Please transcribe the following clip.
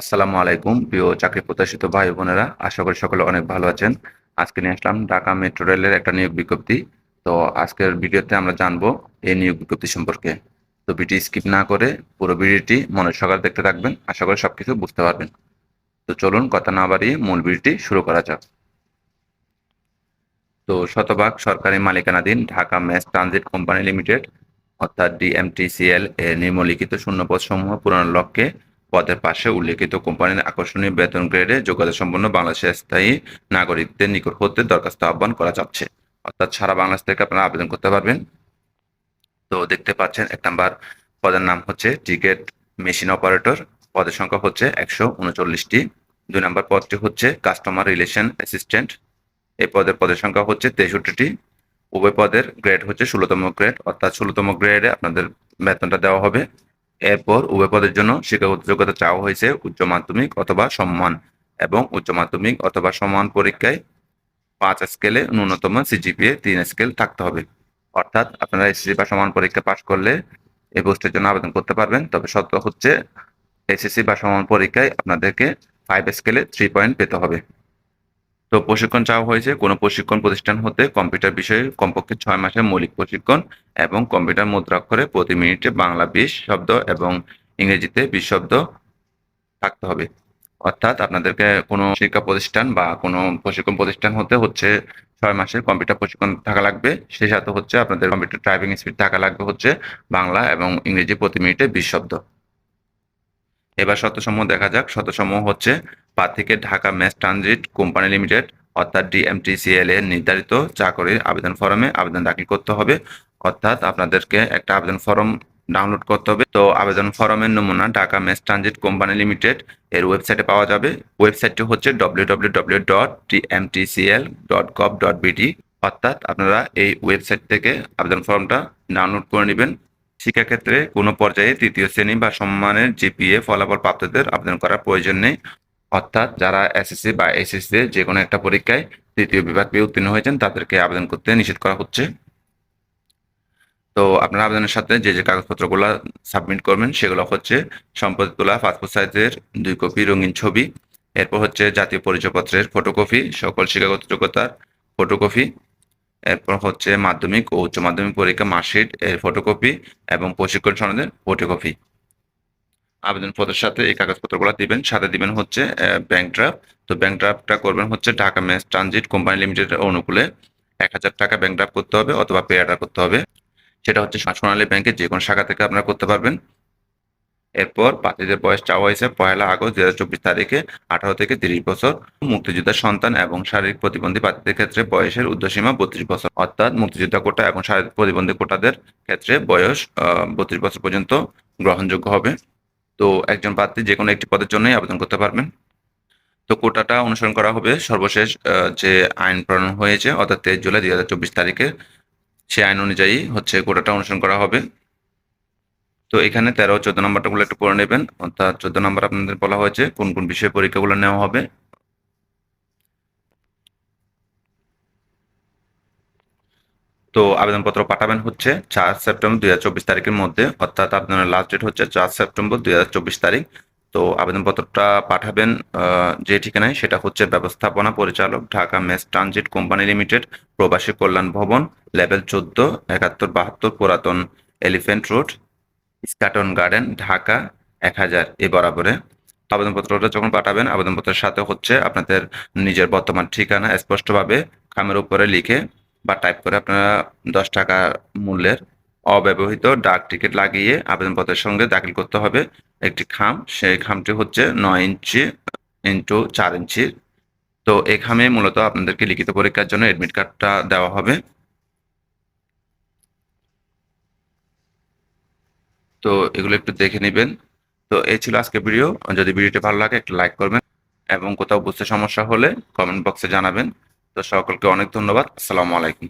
আসসালামু আলাইকুম, প্রিয় চাকরি প্রত্যাশিত ভাই বোনেরা। আশা করি সকলে অনেক ভালো আছেন। আজকে নিয়ে আসলাম ঢাকা মেট্রো রেলের একটা নিয়োগ বিজ্ঞপ্তি। তো আজকের ভিডিওতে আমরা জানব এই নিয়োগ বিজ্ঞপ্তি সম্পর্কে। তো ভিডিও স্কিপ না করে পুরো ভিডিওটি মনে সকাল দেখতে থাকবেন। আশা করি সবকিছু বুঝতে পারবেন। তো চলুন, কথা না বাড়িয়ে মূল ভিডিওটি শুরু করা যাক। তো শতভাগ সরকারি মালিকানাধীন Dhaka mass transit company limited, অর্থাৎ ডিএমটিসিএল এর নিম্নলিখিত শূন্যপদ সমূহ পূরণের লক্ষ্যে পদের পাশে উল্লেখিত কোম্পানির আকর্ষণীয় বেতন গ্রেডে যোগ্যতা সম্পন্ন বাংলাদেশের স্থায়ী নাগরিকদের নিকট হতে দরখাস্ত আহ্বান করা যাচ্ছে। অর্থাৎ সারা বাংলাদেশ থেকে আপনারা আবেদন করতে পারবেন। তো দেখতে পাচ্ছেন, এক নাম্বার পদের নাম হচ্ছে টিকিট মেশিন অপারেটর পদের সংখ্যা হচ্ছে একশো উনচল্লিশটি। দুই নম্বর পদটি হচ্ছে কাস্টমার রিলেশন অ্যাসিস্ট্যান্ট এই পদের পদের সংখ্যা হচ্ছে তেষট্টিটি। উভয় পদের গ্রেড হচ্ছে ষোলোতম গ্রেড অর্থাৎ ষোলোতম গ্রেডে আপনাদের বেতনটা দেওয়া হবে। এরপর উভয় পদের জন্য শিক্ষাগত যোগ্যতা চাওয়া হয়েছে উচ্চ মাধ্যমিক অথবা সম্মান এবং উচ্চ মাধ্যমিক অথবা সম্মান পরীক্ষায় পাঁচ স্কেলে ন্যূনতম সিজিপিএ তিন স্কেল থাকতে হবে। অর্থাৎ আপনারা এসএসসি বা সমান পরীক্ষা পাশ করলে এই পোস্টের জন্য আবেদন করতে পারবেন। তবে শর্ত হচ্ছে এসএসসি বা সমান পরীক্ষায় আপনাদেরকে ফাইভ স্কেলে থ্রি পয়েন্ট পেতে হবে। তো প্রশিক্ষণ চাওয়া হয়েছে। কোনো প্রশিক্ষণ প্রতিষ্ঠান হতে কম্পিউটার বিষয়ে কমপক্ষে ছয় মাসের মৌলিক প্রশিক্ষণ এবং কম্পিউটার মুদ্রাক্ষরে প্রতি মিনিটে বাংলা বিশ শব্দ এবং ইংরেজিতে বিশ শব্দ থাকতে হবে। অর্থাৎ আপনাদেরকে কোনো শিক্ষা প্রতিষ্ঠান বা কোনো প্রশিক্ষণ প্রতিষ্ঠান হতে হচ্ছে ছয় মাসের কম্পিউটার প্রশিক্ষণ থাকা লাগবে। সেই সাথে হচ্ছে আপনাদের কম্পিউটার টাইপিং স্পিড থাকা লাগবে হচ্ছে বাংলা এবং ইংরেজি প্রতি মিনিটে বিশ শব্দ। এবার শতসমূহ দেখা যাক। শতসমূহ হচ্ছে প্রার্থীকে Dhaka mass transit company limited, অর্থাৎ ডিএমটিসিএল এর নির্ধারিত চাকরির আবেদন ফর্মে আবেদন দাখিল করতে হবে। অর্থাৎ আপনাদেরকে একটা আবেদন ফর্ম ডাউনলোড করতে হবে। তো আবেদন ফর্মের নমুনা Dhaka mass transit company limited এর ওয়েবসাইটে পাওয়া যাবে। ওয়েবসাইটটি হচ্ছে ডব্লিউ ডট ডট ডট অর্থাৎ আপনারা এই ওয়েবসাইট থেকে আবেদন ফর্মটা ডাউনলোড করে নেবেন। শিক্ষাক্ষেত্রে কোনো পর্যায়ে তৃতীয় শ্রেণি বা সম্মানের জিপিএ ফলাফল প্রাপ্তদের আবেদন করার প্রয়োজন নেই। অর্থাৎ যারা এসএসসি বা এসএসসি যে কোনো একটা পরীক্ষায় তৃতীয় বিভাগ পেয়ে উত্তীর্ণ হয়েছেন, তাদেরকে আবেদন করতে নিষেধ করা হচ্ছে। তো আপনার আবেদনের সাথে যে যে কাগজপত্রগুলো সাবমিট করবেন, সেগুলো হচ্ছে সম্পত্তি তোলা পাসপোর্ট সাইজের দুই কপি, রঙিন ছবি, এরপর হচ্ছে জাতীয় পরিচয়পত্রের ফটোকপি সকল শিক্ষাগত যোগ্যতার ফটোকপি এরপর হচ্ছে মাধ্যমিক ও উচ্চ মাধ্যমিক পরীক্ষা মার্কশিট, এর ফটোকপি এবং প্রশিক্ষণ সনদের ফটোকপি আবেদনপত্রের সাথে এই কাগজপত্রগুলো দিবেন। সাথে দিবেন হচ্ছে ব্যাংক ড্রাফট তো ব্যাংক ড্রাফটটা করবেন হচ্ছে ঢাকা ম্যাস ট্রানজিট কোম্পানি লিমিটেডের অনুকূলে এক হাজার টাকা ব্যাংক ড্রাফট করতে হবে অথবা পে অর্ডার করতে হবে। সেটা হচ্ছে সোনালী ব্যাংকের যে কোনো শাখা থেকে আপনারা করতে পারবেন। এরপর প্রার্থীদের বয়স চাওয়া হয়েছে পয়লা আগস্ট দু হাজার চব্বিশ তারিখে, আঠারো থেকে তিরিশ বছর। মুক্তিযোদ্ধার সন্তান এবং শারীরিক প্রতিবন্ধী প্রার্থীদের ক্ষেত্রে বয়সের উর্ধ্বসীমা বত্রিশ বছর। অর্থাৎ মুক্তিযোদ্ধা কোটা এবং শারীরিক প্রতিবন্ধী কোটাদের ক্ষেত্রে বয়স বত্রিশ বছর পর্যন্ত গ্রহণযোগ্য হবে। তো একজন প্রার্থী যে কোনো একটি পদের জন্যই আবেদন করতে পারবেন। তো কোটাটা অনুসরণ করা হবে সর্বশেষ যে আইন প্রণয়ন হয়েছে, অর্থাৎ তেইশ জুলাই দুই হাজার চব্বিশ তারিখে সেই আইন অনুযায়ী হচ্ছে কোটাটা অনুসরণ করা হবে। তো এখানে তেরো, চোদ্দ নম্বরটাগুলো একটু পড়ে নেবেন। অর্থাৎ চোদ্দ নম্বর আপনাদের বলা হয়েছে কোন কোন বিষয়ে পরীক্ষাগুলো নেওয়া হবে। তো আবেদনপত্র পাঠাবেন হচ্ছে চার সেপ্টেম্বর দুই হাজার চব্বিশ তারিখের মধ্যে, অর্থাৎ আপনার লাস্ট ডেট হচ্ছে চার সেপ্টেম্বর দুই হাজার চব্বিশ তারিখ। তো আবেদনপত্রটা পাঠাবেন যে ঠিকানায় সেটা হচ্ছে ব্যবস্থাপনা পরিচালক, Dhaka mass transit company limited, Probashi Kalyan Bhaban, level চোদ্দ, একাত্তর বাহাত্তর, পুরাতন elephant road, Eskaton garden, Dhaka এক হাজার এ বরাবরে। আবেদনপত্রটা যখন পাঠাবেন, আবেদনপত্রের সাথে হচ্ছে আপনাদের নিজের বর্তমান ঠিকানা স্পষ্টভাবে খামের উপরে লিখে বা টাইপ করে আপনারা দশ টাকা মূল্যের অব্যবহৃত ডাক টিকিট লাগিয়ে আবেদনপত্রের সঙ্গে দাখিল করতে হবে। একটি খাম, সেই খামটি হচ্ছে নয় ইঞ্চি, ইন্টু চার ইঞ্চি। তো এই খামে মূলত আপনাদেরকে লিখিত পরীক্ষার জন্য অ্যাডমিট কার্ডটা দেওয়া হবে। তো এগুলো একটু দেখে নেবেন। তো এই ছিল আজকে ভিডিও যদি ভিডিওটি ভালো লাগে, একটু লাইক করবেন। এবং কোথাও বুঝতে সমস্যা হলে কমেন্ট বক্সে জানাবেন। তো সকলকে অনেক ধন্যবাদ। আসসালামু আলাইকুম।